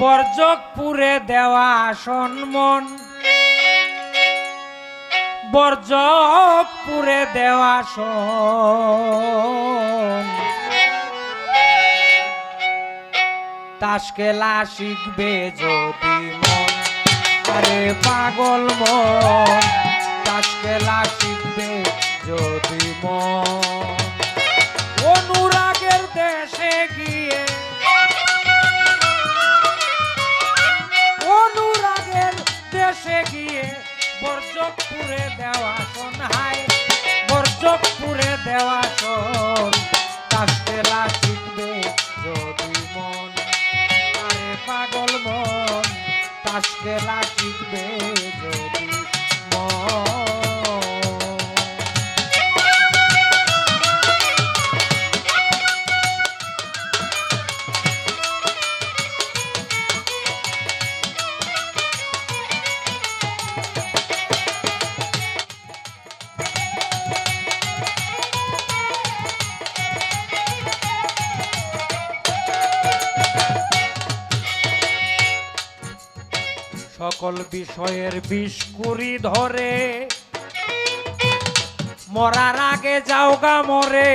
বর্জকপুরে দেওয়া আসন মন। বর্জকপুরে দেওয়া আসন। তাস খেলা শিখবে যদি মন। আরে পাগল মন তাস খেলা শিখবে যদি মন। অনুরাগের দেশে তাস লাগবে যদি মন। সকল বিষয়ের বিষ কুড়ি ধরে। মরার আগে যাওগা মরে,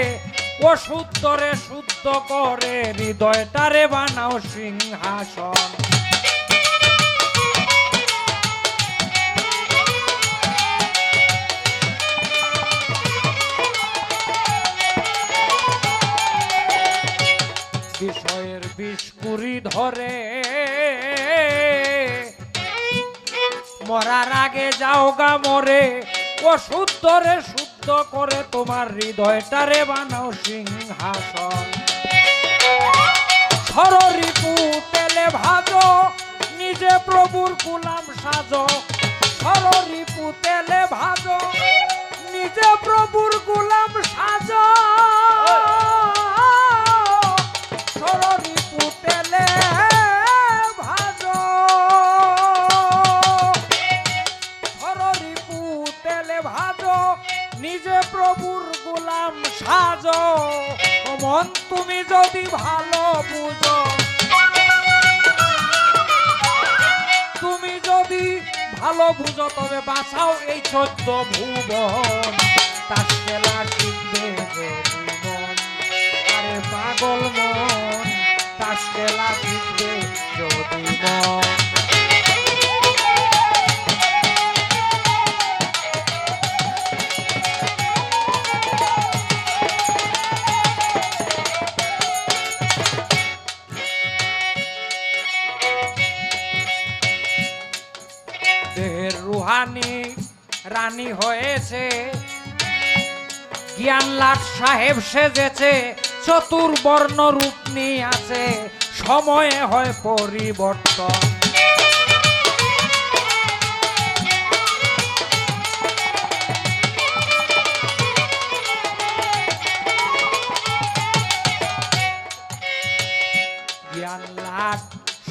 ওষুধ ধরে শুদ্ধ করে হৃদয়টারে বানাও সিংহাসন। মরার আগে যাও গা মরে। ও শুদ্ধ রে শুদ্ধ করে তোমার হৃদয়টারে বানাও সিংহাসন। সরিপু তেলে ভাজো, নিজে প্রভুর গুলাম সাজো। সরিপু তেলে ভাজো, নিজে প্রভুর গোলাম সাজো। মন, তুমি যদি ভালো বুঝো, তুমি যদি ভালো বুঝো, তবে বাঁচাও এই চোদ্দ ভুবন। তার খেলা শিখবে আরে পাগল মন তাস খেলা শিখবে যদি মন। রানী হয়েছে। জ্ঞান লাট সাহেব সেজেছে চতুর্বর্ণ রূপ নিয়ে আছে, সময়ে হয় পরিবর্তন।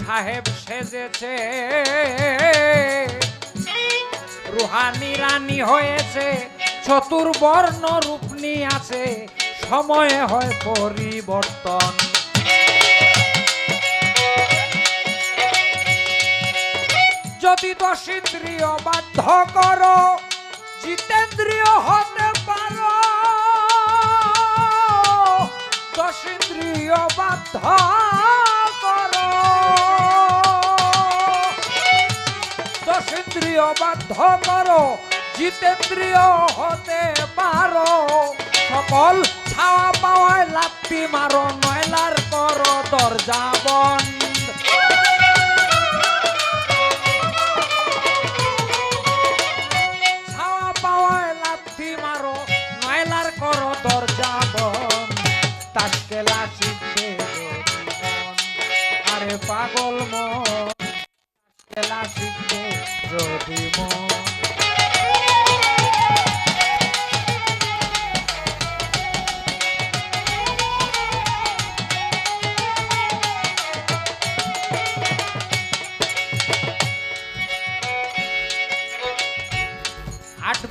সাহেব সেজেছে। রুহানি রানী হয়েছে চতুর্বর্ণ রূপ নিয়ে আছে সময়ে হয় পরিবর্তন। যদি দশিন্দ্রিয় বাধ্য করো, জিতেন্দ্রিয় হতে পারো। দশিন্দ্রিয় বাধ্য দশেন্দ্রিয় বাধ্য করো জিতেন্দ্রিয় হতে পারো। সকল ছাওয়া পাওয়ায় লাত্তি মারো নয়লার করো দরজা বন পাগল মন আট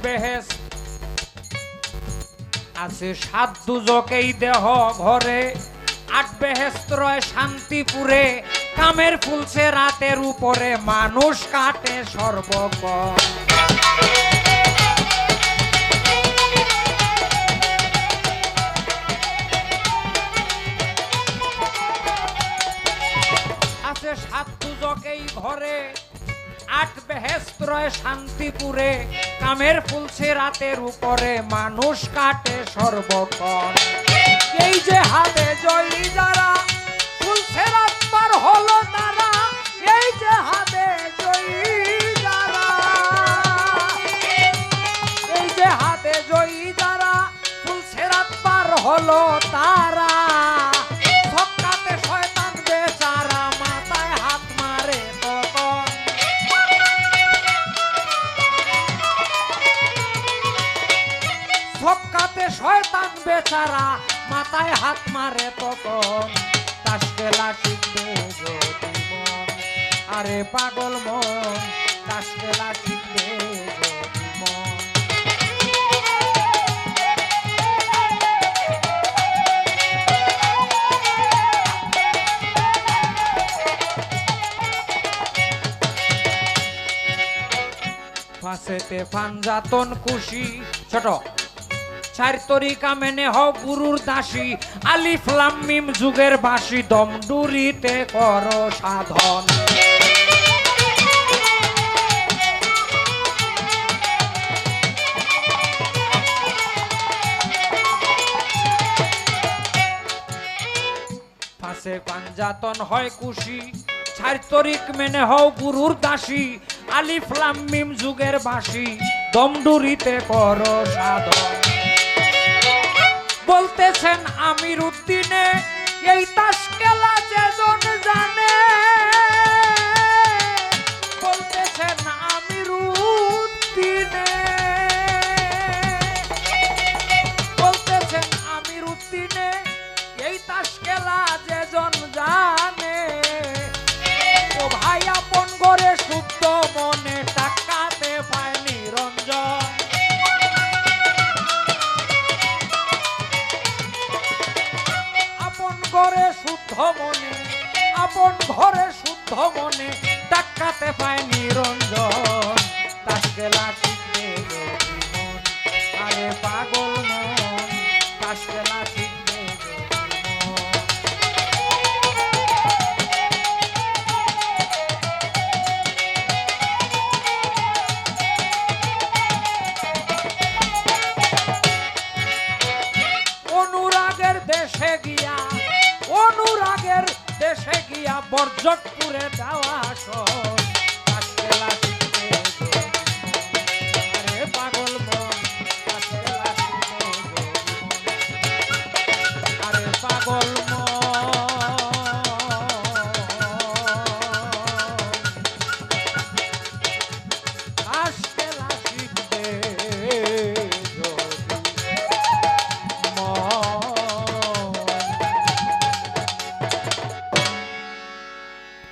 বেহেস আছে সাত দুজকেই দেহ ঘরে আট বেহেস্ত রয় শান্তিপুরে। কামের ফুলছে রাতের উপরে, মানুষ কাটে সর্বক্ষণ আছে সাত ঘরে, আট বেহেস্ত রয় শান্তিপুরে। কামের ফুলছে রাতের উপরে, মানুষ কাটে সর্বক্ষণ এই যে হাতে জয়ী যারা, ফুলছে হলো তারা। ছক্কাতে শয়তান বেচারা মাথায় হাত মারে তখন। ছক্কাতে শয়তান বেচারা মাথায় হাত মারে তখন। তাস খেলা শিখবে আরে পাগল মন, তাস খেলা শিখবে ফাঁসেতে ফানজাতন খুশি। ছোট। চার তরিকা মেনে হও গুরুর দাসী। যুগের বাসী। কর সাধন। ফাঁসে পাঞ্জাতন হয় খুশি। চার তরিক মেনে হও গুরুর দাসী। আলিফ, লাম, মিম যুগের বাসী। দমডুরিতে কর সাধন বলতেছেন আমির উদ্দিনে, এই তাস খেলা যেজন জানে। বলতেছেন আমির উদ্দিনে। বলতেছেন আমির উদ্দিনে, এই তাস খেলা যেজন জানে। টাকাতে ঘরে শুদ্ধ মনে, আপন ঘরে শুদ্ধ মনে ডাকাতে পায় নিরঞ্জন। তাস খেলা শিখবে যদি মন, আরে পাগল মন তাস খেলা গিয়া বর্জকপুরে যাওয়া আসন